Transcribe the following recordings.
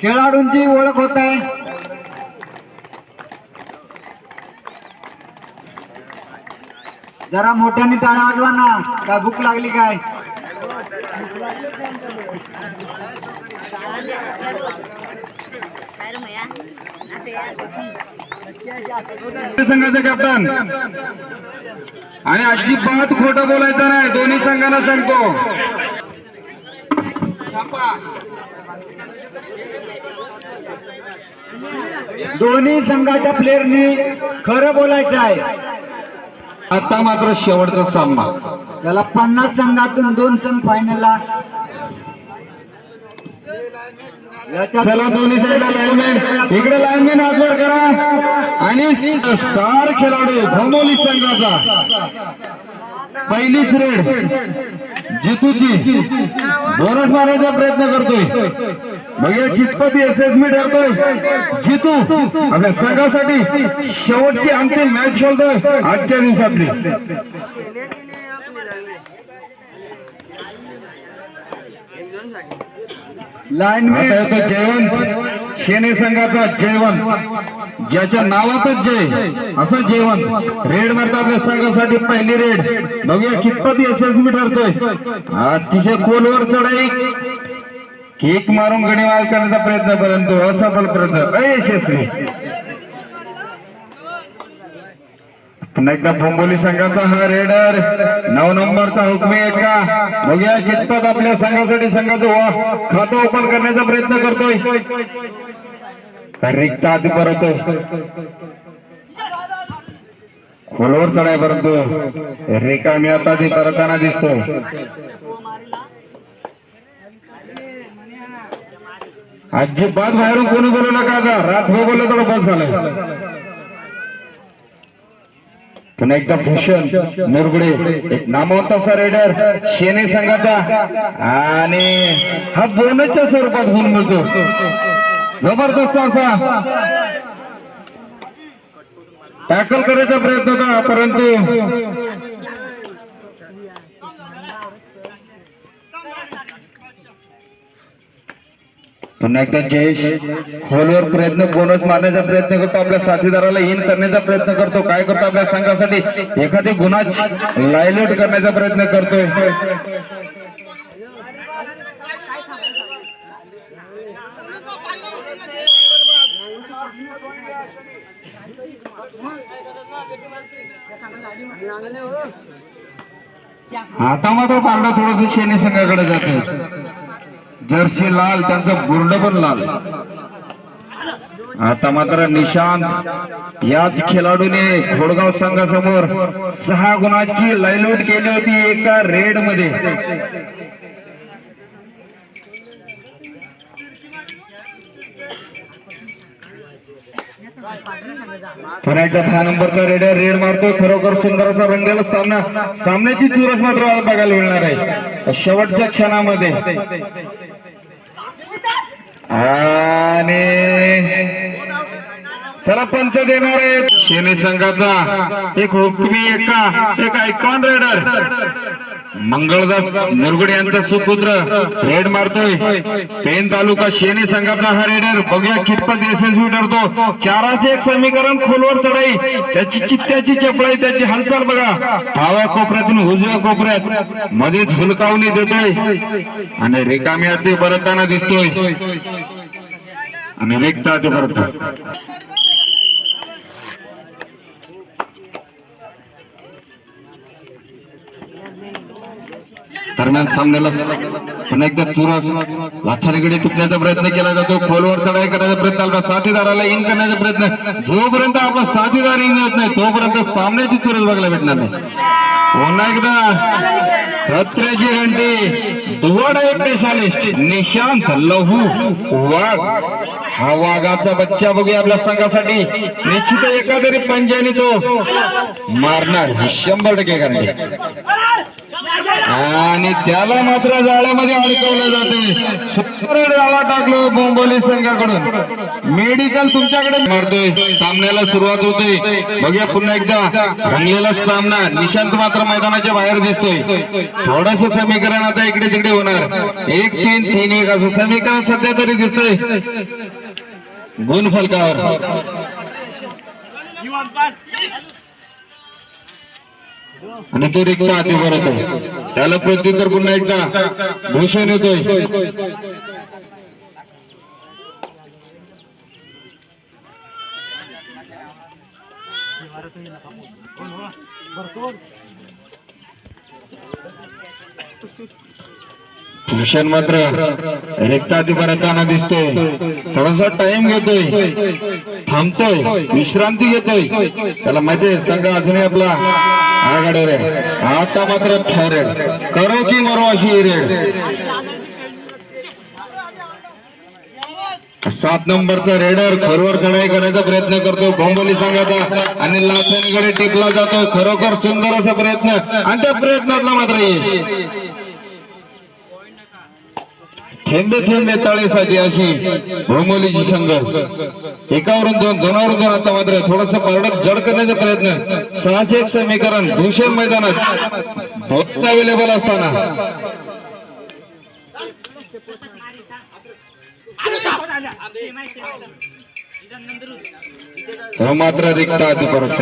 खेळाडूंची ओळख होत आहे. जरा मोठ्याने टाळ्या वाजवा ना. काय भूक लागली काय? संघाचे कॅप्टन आणि अजिबात खोटं बोलायचं नाही. दोन्ही संघांना सांगतो. दोन्ही संघाच्या प्लेअरनी खरं बोलायचं आहे. आता मात्र शेवटचा सामना. त्याला पन्नास संघातून दोन संघ फायनलला चला दोन्ही साईडला लाईनमॅन इकडे लाईनमॅन हातवर करा. आणि स्टार खेळाडू भोमोली संघाचा. पहिलीच रेड जितूची. बोनस मारण्याचा प्रयत्न करतोय. बघूया कितपत यशस्वी ठरतोय जितू. आपल्या संघासाठी शेवटची अंतिम मॅच खेळतोय आजच्या दिवसातली. आता येतो जेवण शेने संघाचा जेवण ज्याच्या नावातच जय. असं जेवण रेड मारतो आपल्या संघासाठी पहिली रेड. बघूया कितपत यशस्वी ठरतोय. अतिशय खोलवर चढाई. केक मारून गणिवाल करण्याचा प्रयत्न परंतु असफल प्रयत्न. अयशस्वी. पुन्हा एकदा बोंबोली संघाचा हा रेडर. नऊ नंबरचा हुकमी का? बघूया कितपत आपल्या संघासाठी संघाचं वा खातं ओपन करण्याचा प्रयत्न करतोय. रिक्तात आधी परत. खोलवर चढाय परंतु. रिकामी आता ती परताना दिसतो अजिबात बाहेरून कोणी बोलू नका आता. रात्र बोललं तर बस झालं. पुन्हा एकदा भूषण मुरगुडे एक नामवंत असा रेडर शेने संघाचा. आणि हा बोनसच्या स्वरूपात गुण मिळतो. जबरदस्त असा. टॅकल करायचा प्रयत्न होता परंतु पुन्हा एकदा जयेश खोलवर प्रयत्न बोनस मारण्याचा प्रयत्न करतो. आपल्या साथीदाराला इन करण्याचा प्रयत्न करतो. काय करतो? आपल्या संघासाठी एखादी गुन्हा लायलोट करण्याचा प्रयत्न करतोय. आता मात्र पारडा थोडस शेने संघाकडे जात जर्सी लाल त्यांचं बुर्ड पण लाल. आता मात्र निशांत याच खेळाडूने खोडगाव संघासमोर सहा गुणाची लायलूट केली होती एका रेडमध्ये पुन्हा दहा नंबरचा रेडर रेड मारतोय. खरोखर सुंदर असा रंगलेला सामना सामन्याची चुरस मात्र बघायला मिळणार आहे. शेवटच्या क्षणामध्ये. आणि त्याला पंच देणार आहेत. शेने संघाचा एक हुकमी एका एक आयकॉन रेडर. मंगळदास मुरगुड यांचा सुपुत्र रेड मारतोय. पेन तालुका शेने संघाचा हा रेडर. बघूया कितपत यशस्वी ठरतो. चाराचे एक समीकरण खोलवर चढाई. त्याची चित्त्याची चपळाई त्याची हालचाल बघा. डाव्या कोपऱ्यातून उजव्या कोपऱ्यात मध्येच हुलकावणी देतोय. आणि रिकामी हाती परताना दिसतोय. आणि रिक्त हाती परत दरम्यान सामन्याला पुन्हा एकदा चुरस लाथारीकडे टिपण्याचा प्रयत्न केला जातो. खोलवर चढाई करण्याचा प्रयत्न आपल्या साथीदाराला इन करण्याचा प्रयत्न. जोपर्यंत आपला साथीदार इन येत नाही तोपर्यंत सामन्याची चुरस बघायला भेटणार नाही. पुन्हा एकदा सत्र्याची घंटी दुवाडा स्पेशालिस्ट निशांत लहू वाघ. हा वाघाचा बच्चा बघूया आपल्या संघासाठी. निश्चित एका तरी पंजाने तो मारणार शंभर टक्के करणार आणि त्याला मात्र जाळ्यामध्ये अडकवलं जाते. सुपर जाळा टाकलो बोंबोली संघाकडून. मेडिकल तुमच्याकडे मारतोय. सामन्याला सुरुवात होते बघूया पुन्हा एकदा. रंगलेला सामना. निशांत मात्र मैदानाच्या बाहेर दिसतोय. थोडस समीकरण आता इकडे तिकडे होणार. एक तीन तीन एक. असं समीकरण सध्या तरी दिसतंय. गुण फलकावर आणि तो रिक्त आधी करत आहे. त्याला प्रत्युत्तर पुन्हा एकदा भूषण येतोय. भूषण मात्र रिक्त हाती परतताना दिसतोय. थोडासा टाइम घेतोय. थांबतोय विश्रांती घेतोय. त्याला माहिती आहे संघ अजूनही आपला आघाडीवर आहे. आता मात्र थायरेड करो की मरो अशी रेड. सात नंबरचा रेडर खरोवर चढाई करायचा प्रयत्न करतो बोंबोली संघाचा आणि लाथणीकडे टिपला जातो खरोखर सुंदर असा प्रयत्न. आणि त्या प्रयत्नातला मात्र यश. थेंबे थेंबे तळेसाठी अशी भोंगोलीची संघ. एकावरून दोन दोनावरून दोन आता मात्र थोडस पारडत जड करण्याचा प्रयत्न. सहाशे एक समीकरण भूषण मैदानात. बहुत अवेलेबल असताना. तो मात्र रिक्त आधी परत.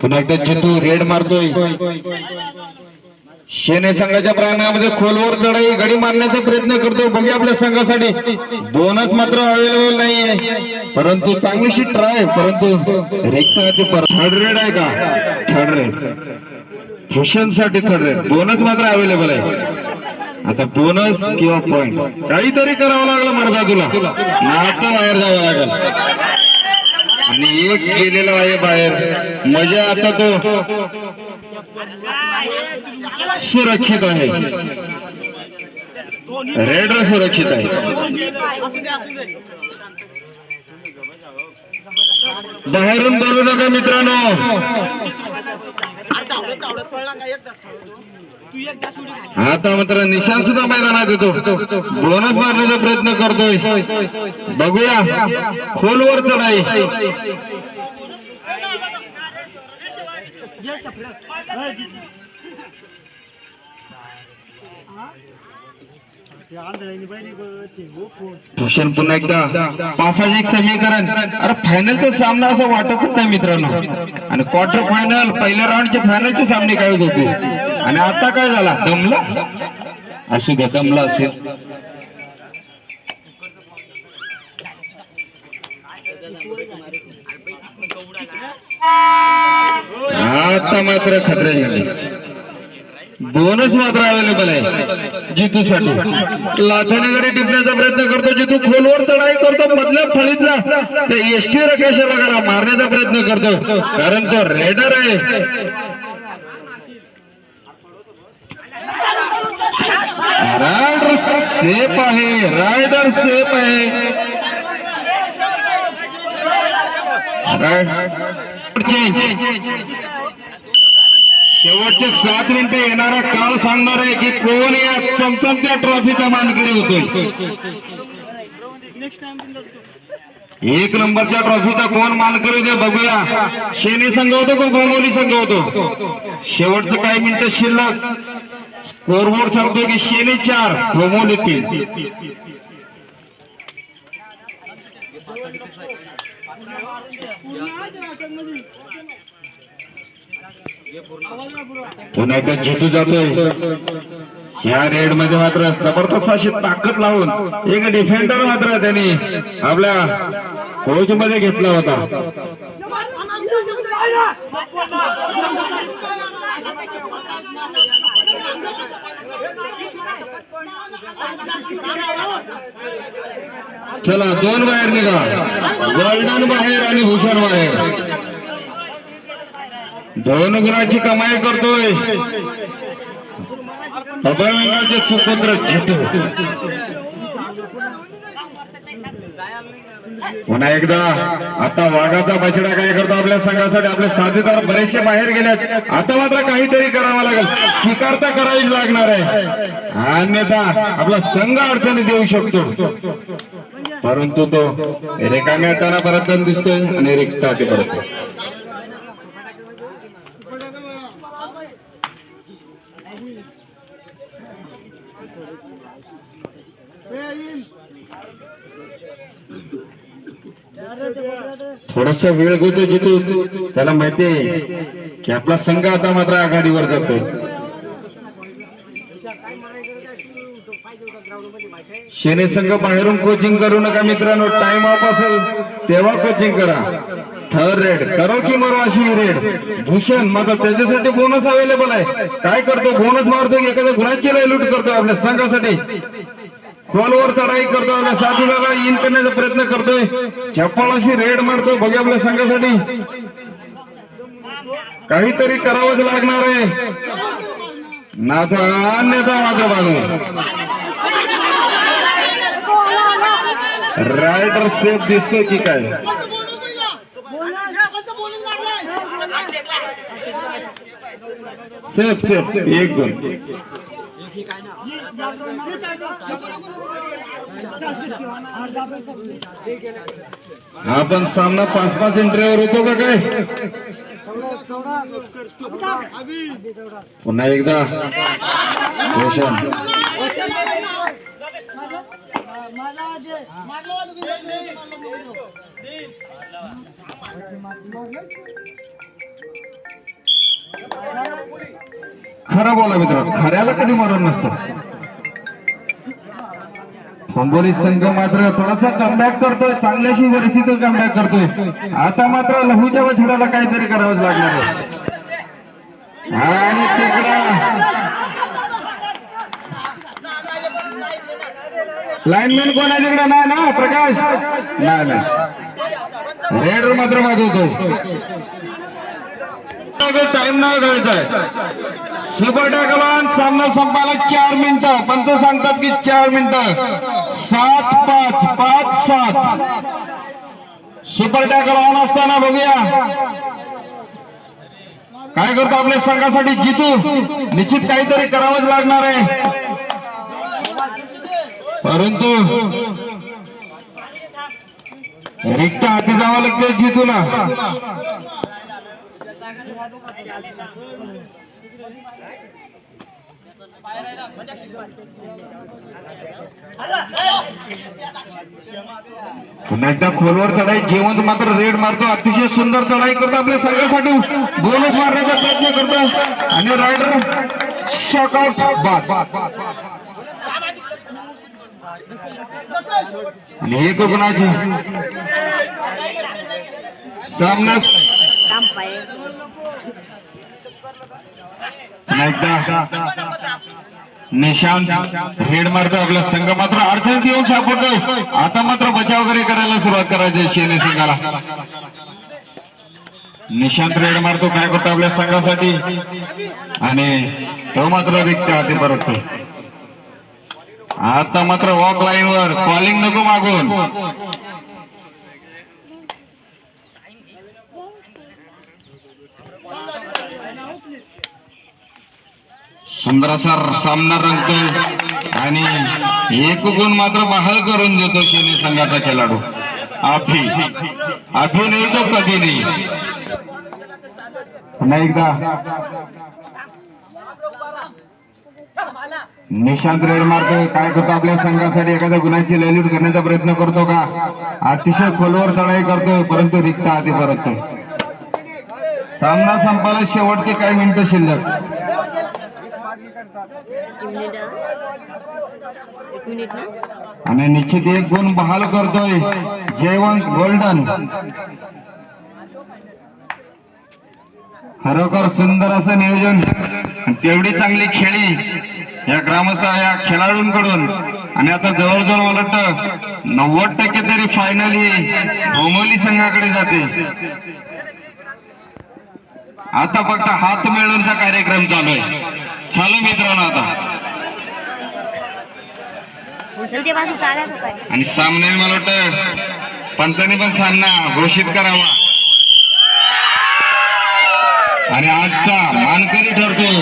पुन्हा एकदा चितू रेड मारतोय. शेने संघाच्या प्रांगणामध्ये खोलवर चढाई गडी मारण्याचा प्रयत्न करतो बघूया आपल्या संघासाठी. दोनच मात्र अवेलेबल नाहीये. परंतु चांगलीशी ट्राय परंतु परत. थर्ड रेड आहे का? थर्ड रेड भूषणसाठी थर्ड रेड बोनस मात्र अवेलेबल आहे. आता बोनस किंवा पॉइंट काहीतरी करावं लागलं मर्दा तुला आता बाहेर जावं लागेल. आणि एक गेलेला आहे बाहेर. मजा आता तो सुरक्षित आहे. रेडर सुरक्षित आहे. बाहेरून बोलू नका मित्रांनो. आता मात्र निशांत सुद्धा मैदानात येतो. बोनस मारण्याचा प्रयत्न करतोय. बघूया. खोलवर चढाई भूषण पुन्हा एकदा. पासाचे एक समीकरण. अरे फायनलचा सामना असं वाटतच नाही मित्रांनो. आणि क्वार्टर फायनल पहिल्या राऊंडचे फायनलचे सामने काय होते आणि आता काय झाला? दमला? असू द्या दमला असतील. आता मात्र खतरे झाले. दोनच मात्र अवेलेबल आहे. जितूसाठी. लाथानेकडे टिपण्याचा प्रयत्न करतो. जितू खोलवर चढाई करतो. मधल्या फळीतला. ते एसटी रकेशाला करा. मारण्याचा प्रयत्न करतो. कारण तो रेडर आहे. रायडर सेफ आहे. रायडर सेफ आहे. चेंज शेवटचे सात मिनिटे येणारा काळ सांगणार आहे की कोण या चमचमत्या ट्रॉफीचा मानकरी होतो एक नंबरच्या ट्रॉफीचा कोण मानकरी होते बघूया. शेने संघ होतो का गोंगोली संघ होतो? शेवटचं काही मिनिटं शिल्लक. स्कोरबोर्ड सांगतो की शेने चार गोंगोली तीन. पुन्हा एकदा जितू जातोय. या रेडमध्ये मात्र जबरदस्त अशी ताकद लावून एक डिफेंडर मात्र त्यांनी आपल्या कोच मध्ये घेतला होता. चला दोन बाहेर निघा. गोल्डन बाहेर आणि भूषण बाहेर. दोन गुणाची कमाई करतोय. अभयंगाचे सुपुत्र जितू. पुन्हा एकदा आता वाघाचा बछडा काय करतो आपल्या संघासाठी? आपले साथीदार बरेचसे बाहेर गेलेत. आता मात्र काहीतरी करावं लागेल. शिकार तर करावीच लागणार आहे. अन्यथा आपला संघ अडचणी देऊ शकतो. परंतु तो रिकाम्या हाताने परत दिसतोय आणि रिक्ता ते पडतो थोडासा वेळ घेतो जिथून त्याला माहितीये की आपला संघ आता मात्र आघाडीवर जातो शेने संघ बाहेरून कोचिंग करू नका मित्रांनो. टाइम ऑफ असेल तेव्हा कोचिंग करा. थर्ड रेड करो की मरो अशी रेड भूषण माझा त्याच्यासाठी बोनस अवेलेबल आहे. काय करतो? बोनस मारतो एखाद्या गुणाची लूट करतो आपल्या संघासाठी. खोलवर चढाई करतो आपल्या साथीदाराला इन करण्याचा प्रयत्न करतोय. चप्पल अशी रेड मारतो बघा आपल्या संघासाठी. काहीतरी करावंच लागणार आहे. नाथा अन्यथा माझ्या बाजू रायडर सेफ दिसतोय की काय? सेफ सेफ एक दोन. आपण सामना पाच पाच एंट्रीवर होतो का काय? पुन्हा एकदा. रोशन. खरं बोला मित्र खऱ्याला कधी मरण नसतं. खोंबोली संघ मात्र थोडासा कमबॅक करतोय चांगल्याशी परिस्थितीत कमबॅक करतोय. आता मात्र लहूच्या वछडाला काहीतरी करावंच लागणार आहे. आणि तिकडं लाईनमॅन कोण आहे तिकडे? नाही ना प्रकाश? नाही नाही. रेडर मात्र मागवतो टाइम नाही घालायचा आहे सुपर सामना संपायला चार मिनिटं. पंच सांगतात की चार मिनिटं. सात पाच पाच सात. सुपर टॅकलॉन असताना बघूया. काय करतो आपल्या संघासाठी जितू? निश्चित काहीतरी करावंच लागणार आहे. परंतु रिक्त हाती जावं लागतं जितूला. पुन्हा एकदा खोलवर चढाई जेवण मात्र रेड मारतो अतिशय सुंदर चढाई करतो आपल्या संघासाठी. बोनस मारण्याचा प्रयत्न करतो. आणि रायडर शॉकआउट बाद आणि एक गुणाची सामना निशांत हेड मारतो आपला संघ मात्र अडचणीत येऊन सापडतोय. आता मात्र बचाव वगैरे करायला सुरुवात करायची शेने संघाला निशांत रेड मारतो काय करतो आपल्या संघासाठी? आणि तो मात्र रिक्त हाती परततो आता मात्र वॉक लाईन वर कॉलिंग नको मागून. सुंदर असा सामना रंगतोय आणि एक गुण मात्र बहाल करून देतो शेनी संघाचा खेळाडू. आफी आफी नाही तो कधी नाही पुन्हा एकदा. निशांत रेड मारतोय काय करतो आपल्या संघासाठी? एखाद्या गुन्ह्याची लयलूट करण्याचा प्रयत्न करतो का? अतिशय खोलवर चढाई करतोय परंतु रिक्त आधी परततोय. सामना संपायला शेवटचे काही मिनिटं शिल्लक. आणि निश्चित एक गुण बहाल करतोय जयवंत गोल्डन. खरोखर सुंदर असं नियोजन. तेवढी चांगली खेळी या ग्रामस्थ या खेळाडूंकडून. आणि आता जवळजवळ मला वाटतं नव्वद टक्के तरी फायनल ही भोमोली संघाकडे जाते. आता फक्त हात मिळवण्याचा कार्यक्रम चालू आहे. चालू मित्रांनो आता. आणि सामने मला वाटतं पंचाने पण सामना घोषित करावा. आणि आजचा मानकरी ठरतो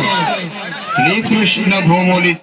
श्रीकृष्ण भोमोली.